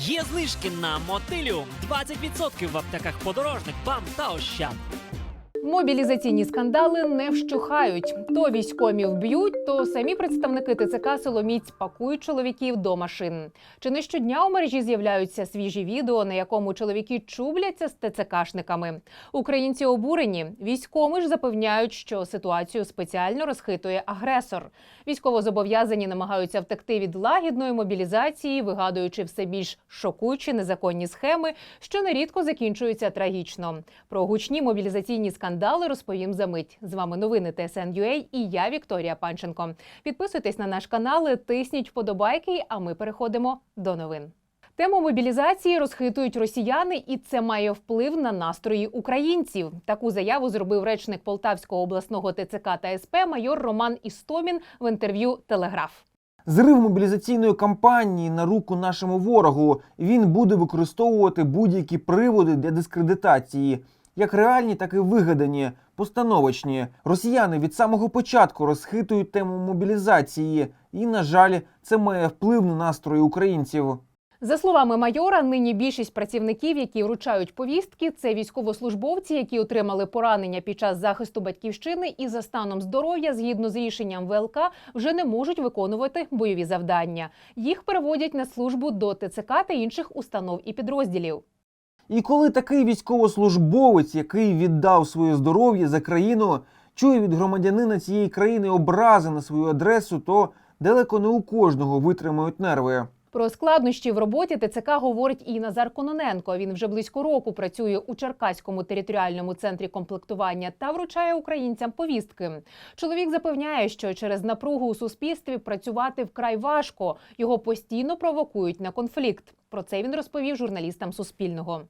Є знижки на мотилю 20% в аптеках подорожник, бам та ощад. Мобілізаційні скандали не вщухають. То військомів б'ють, то самі представники ТЦК силоміць пакують чоловіків до машин. Чи не щодня у мережі з'являються свіжі відео, на якому чоловіки чубляться з ТЦКшниками? Українці обурені. Військоми ж запевняють, що ситуацію спеціально розхитує агресор. Військовозобов'язані намагаються втекти від лагідної мобілізації, вигадуючи все більш шокуючі незаконні схеми, що нерідко закінчуються трагічно. Про гучні мобілізаційні скандали розповім за мить. З вами новини ТСН.UA і я Вікторія Панченко. Підписуйтесь на наш канал, тисніть вподобайки, а ми переходимо до новин. Тему мобілізації розхитують росіяни, і це має вплив на настрої українців. Таку заяву зробив речник Полтавського обласного ТЦК та СП майор Роман Істомін в інтерв'ю Телеграф. Зрив мобілізаційної кампанії на руку нашому ворогу. Він буде використовувати будь-які приводи для дискредитації, як реальні, так і вигадані, постановочні. Росіяни від самого початку розхитують тему мобілізації, і, на жаль, це має вплив на настрої українців. За словами майора, нині більшість працівників, які вручають повістки, це військовослужбовці, які отримали поранення під час захисту батьківщини і за станом здоров'я, згідно з рішенням ВЛК, вже не можуть виконувати бойові завдання. Їх переводять на службу до ТЦК та інших установ і підрозділів. І коли такий військовослужбовець, який віддав своє здоров'я за країну, чує від громадянина цієї країни образи на свою адресу, то далеко не у кожного витримають нерви. Про складнощі в роботі ТЦК говорить і Назар Кононенко. Він вже близько року працює у Черкаському територіальному центрі комплектування та вручає українцям повістки. Чоловік запевняє, що через напругу у суспільстві працювати вкрай важко. Його постійно провокують на конфлікт. Про це він розповів журналістам Суспільного.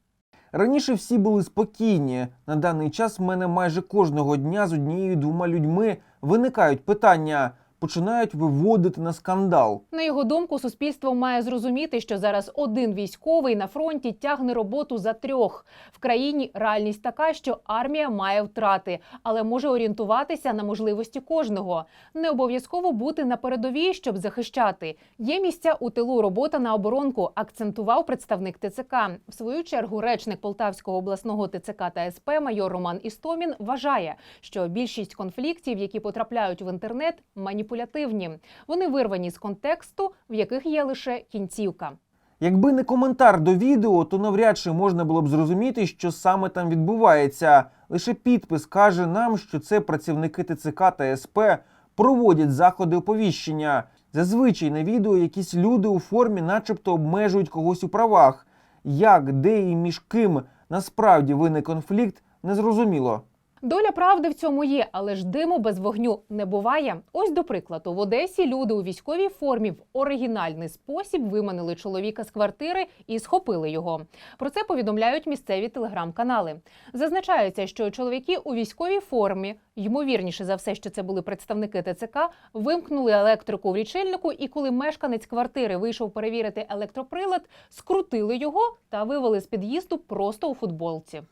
Раніше всі були спокійні. На даний час в мене майже кожного дня з однією двома людьми виникають питання, починають виводити на скандал. На його думку, суспільство має зрозуміти, що зараз один військовий на фронті тягне роботу за трьох. В країні реальність така, що армія має втрати, але може орієнтуватися на можливості кожного. Не обов'язково бути на передовій, щоб захищати. Є місця у тилу робота на оборонку, акцентував представник ТЦК. В свою чергу речник Полтавського обласного ТЦК та СП майор Роман Істомін вважає, що більшість конфліктів, які потрапляють в інтернет, маніпулятивні. Вони вирвані з контексту, в яких є лише кінцівка. Якби не коментар до відео, то навряд чи можна було б зрозуміти, що саме там відбувається. Лише підпис каже нам, що це працівники ТЦК та СП проводять заходи оповіщення. Зазвичай на відео якісь люди у формі, начебто, обмежують когось у правах. Як, де і між ким насправді виник конфлікт, незрозуміло. Доля правди в цьому є, але ж диму без вогню не буває. Ось до прикладу, в Одесі люди у військовій формі в оригінальний спосіб виманили чоловіка з квартири і схопили його. Про це повідомляють місцеві телеграм-канали. Зазначається, що чоловіки у військовій формі, ймовірніше за все, що це були представники ТЦК, вимкнули електрику в лічильнику, і коли мешканець квартири вийшов перевірити електроприлад, скрутили його та вивели з під'їзду просто у футболці.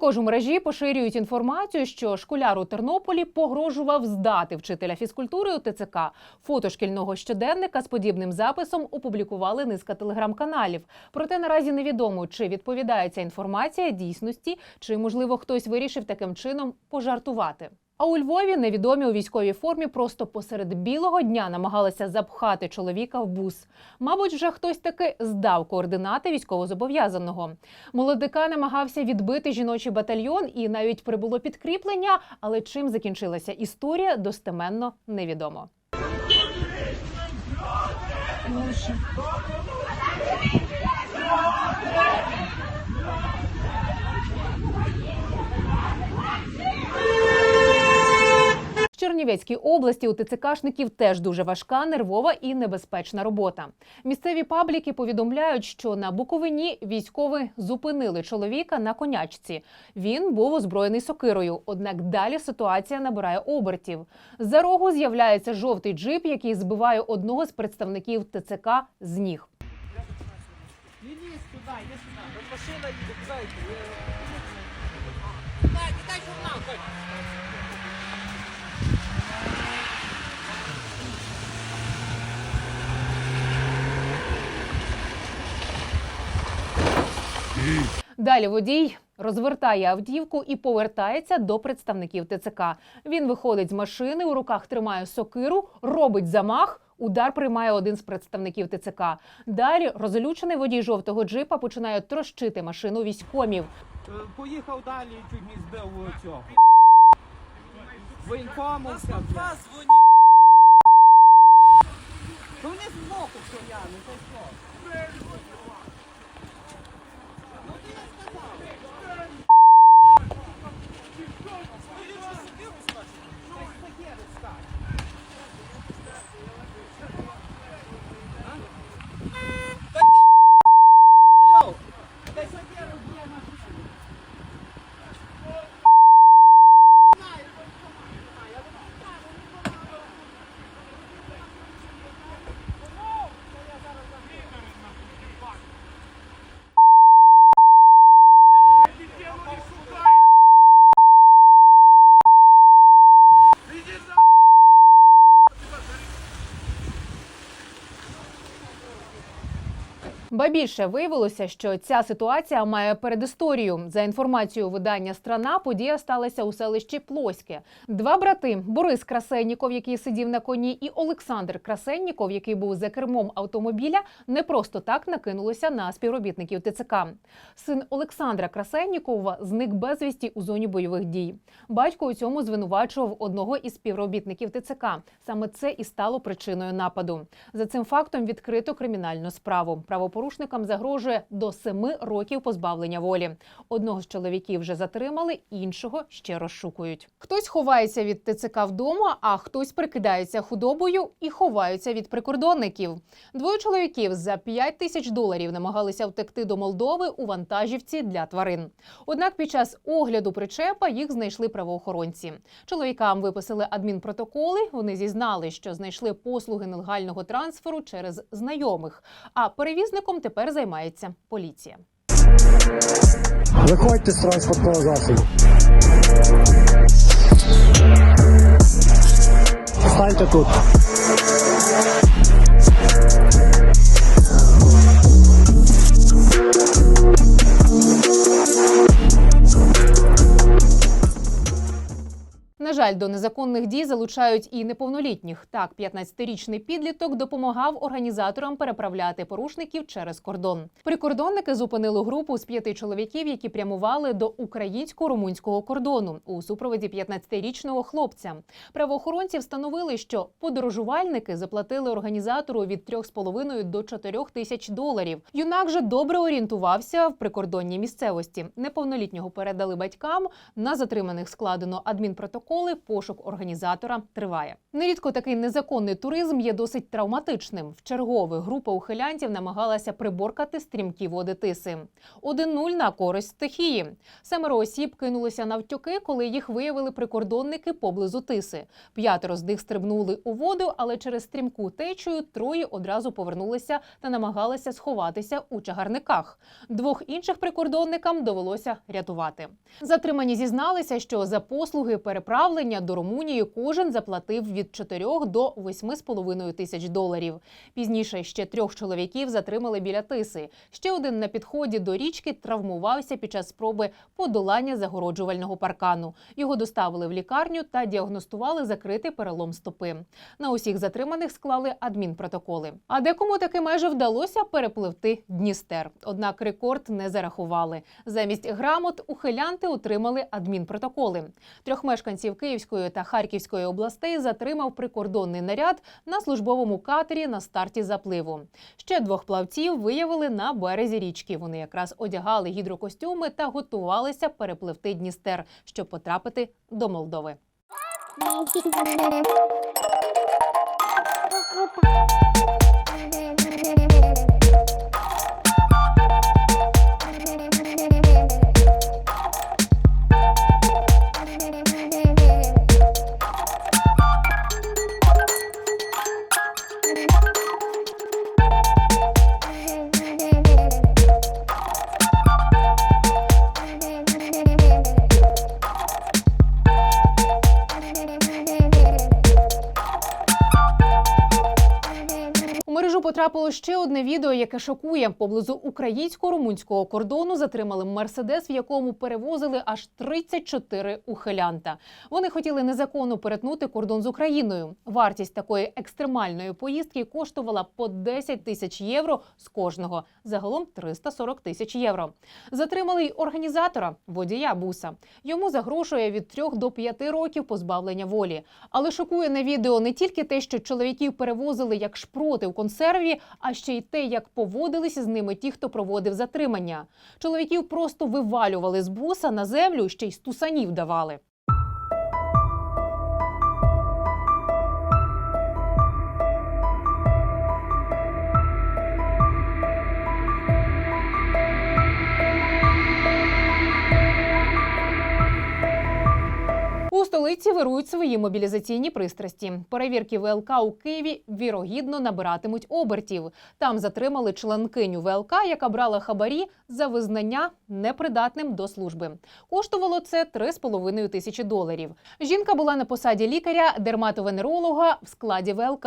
Також у мережі поширюють інформацію, що школяр у Тернополі погрожував здати вчителя фізкультури у ТЦК. Фото шкільного щоденника з подібним записом опублікували низка телеграм-каналів. Проте наразі невідомо, чи відповідає ця інформація дійсності, чи можливо хтось вирішив таким чином пожартувати. А у Львові невідомі у військовій формі просто посеред білого дня намагалися запхати чоловіка в бус. Мабуть, вже хтось таки здав координати військовозобов'язаного. Молодика намагався відбити жіночий батальйон і навіть прибуло підкріплення, але чим закінчилася історія, достеменно невідомо. З Чернівецькій області у ТЦКшників теж дуже важка, нервова і небезпечна робота. Місцеві пабліки повідомляють, що на Буковині військові зупинили чоловіка на конячці. Він був озброєний сокирою. Однак далі ситуація набирає обертів. За рогу з'являється жовтий джип, який збиває одного з представників ТЦК з ніг. Далі водій розвертає автівку і повертається до представників ТЦК. Він виходить з машини, у руках тримає сокиру, робить замах. Удар приймає один з представників ТЦК. Далі розлючений водій жовтого джипа починає трощити машину військомів. Е, Поїхав далі, чуть не збив цього. Воєнкому вони збоку стояли, то Ба більше виявилося, що ця ситуація має передісторію. За інформацією видання Страна, подія сталася у селищі Плоське. Два брати Борис Красенніков, який сидів на коні, і Олександр Красенніков, який був за кермом автомобіля, не просто так накинулися на співробітників ТЦК. Син Олександра Красеннікова зник безвісті у зоні бойових дій. Батько у цьому звинувачував одного із співробітників ТЦК. Саме це і стало причиною нападу. За цим фактом відкрито кримінальну справу. Правопорушникам загрожує до семи років позбавлення волі. Одного з чоловіків вже затримали, іншого ще розшукують. Хтось ховається від ТЦК вдома, а хтось прикидається худобою і ховаються від прикордонників. Двоє чоловіків за 5 тисяч доларів намагалися втекти до Молдови у вантажівці для тварин. Однак під час огляду причепа їх знайшли правоохоронці. Чоловікам виписали адмінпротоколи. Вони зізнали, що знайшли послуги нелегального трансферу через знайомих. А перевізником тепер займається поліція. Виходьте з транспортного засобу. Станьте тут. На жаль, до незаконних дій залучають і неповнолітніх. Так, 15-річний підліток допомагав організаторам переправляти порушників через кордон. Прикордонники зупинили групу з п'яти чоловіків, які прямували до українсько-румунського кордону у супроводі 15-річного хлопця. Правоохоронці встановили, що подорожувальники заплатили організатору від 3,5 до 4 тисяч доларів. Юнак же добре орієнтувався в прикордонній місцевості. Неповнолітнього передали батькам. На затриманих складено адмінпротоколи. Пошук організатора триває. Нерідко такий незаконний туризм є досить травматичним. В чергове група ухилянтів намагалася приборкати стрімкі води тиси. 1-0 на користь стихії. Семеро осіб кинулися навтьоки, коли їх виявили прикордонники поблизу тиси. П'ятеро з них стрибнули у воду, але через стрімку течію троє одразу повернулися та намагалися сховатися у чагарниках. Двох інших прикордонникам довелося рятувати. Затримані зізналися, що за послуги переправлення до Румунії кожен заплатив від 4 до 8,5 тисяч доларів. Пізніше ще трьох чоловіків затримали біля тиси. Ще один на підході до річки травмувався під час спроби подолання загороджувального паркану. Його доставили в лікарню та діагностували закритий перелом стопи. На усіх затриманих склали адмінпротоколи. А декому таки майже вдалося перепливти Дністер. Однак рекорд не зарахували. Замість грамот ухилянти отримали адмінпротоколи. Трьох мешканців Київської та Харківської областей затримав прикордонний наряд на службовому катері на старті запливу. Ще двох плавців виявили на березі річки. Вони якраз одягали гідрокостюми та готувалися перепливти Дністер, щоб потрапити до Молдови. Потрапило ще одне відео, яке шокує. Поблизу українсько-румунського кордону затримали мерседес, в якому перевозили аж 34 ухилянта. Вони хотіли незаконно перетнути кордон з Україною. Вартість такої екстремальної поїздки коштувала по 10 тисяч євро з кожного. Загалом 340 тисяч євро. Затримали й організатора водія буса. Йому загрошує від 3 до 5 років позбавлення волі. Але шокує на відео не тільки те, що чоловіків перевозили як шпроти в консерві, а ще й те, як поводилися з ними ті, хто проводив затримання. Чоловіків просто вивалювали з буса на землю, ще й стусанів давали. Столиці вирують свої мобілізаційні пристрасті. Перевірки ВЛК у Києві вірогідно набиратимуть обертів. Там затримали членкиню ВЛК, яка брала хабарі за визнання непридатним до служби. Коштувало це 3,5 тисячі доларів. Жінка була на посаді лікаря дерматовенеролога в складі ВЛК.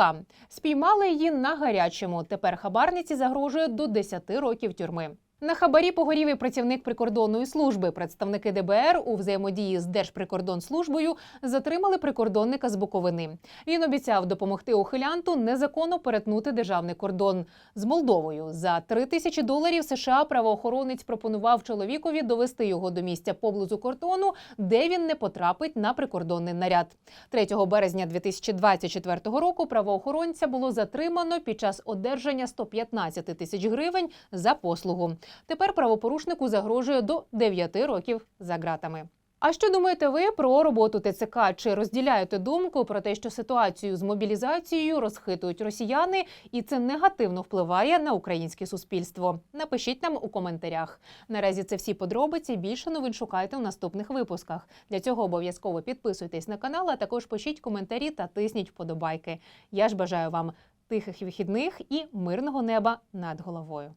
Спіймали її на гарячому. Тепер хабарниці загрожує до 10 років тюрми. На хабарі погорів і працівник прикордонної служби. Представники ДБР у взаємодії з Держприкордонслужбою затримали прикордонника з Буковини. Він обіцяв допомогти ухилянту незаконно перетнути державний кордон з Молдовою. За 3 тисячі доларів США правоохоронець пропонував чоловікові довести його до місця поблизу кордону, де він не потрапить на прикордонний наряд. 3 березня 2024 року правоохоронця було затримано під час одержання 115 тисяч гривень за послугу. Тепер правопорушнику загрожує до 9 років за ґратами. А що думаєте ви про роботу ТЦК? Чи розділяєте думку про те, що ситуацію з мобілізацією розхитують росіяни, і це негативно впливає на українське суспільство? Напишіть нам у коментарях. Наразі це всі подробиці. Більше новин шукайте у наступних випусках. Для цього обов'язково підписуйтесь на канал, а також пишіть коментарі та тисніть вподобайки. Я ж бажаю вам тихих вихідних і мирного неба над головою.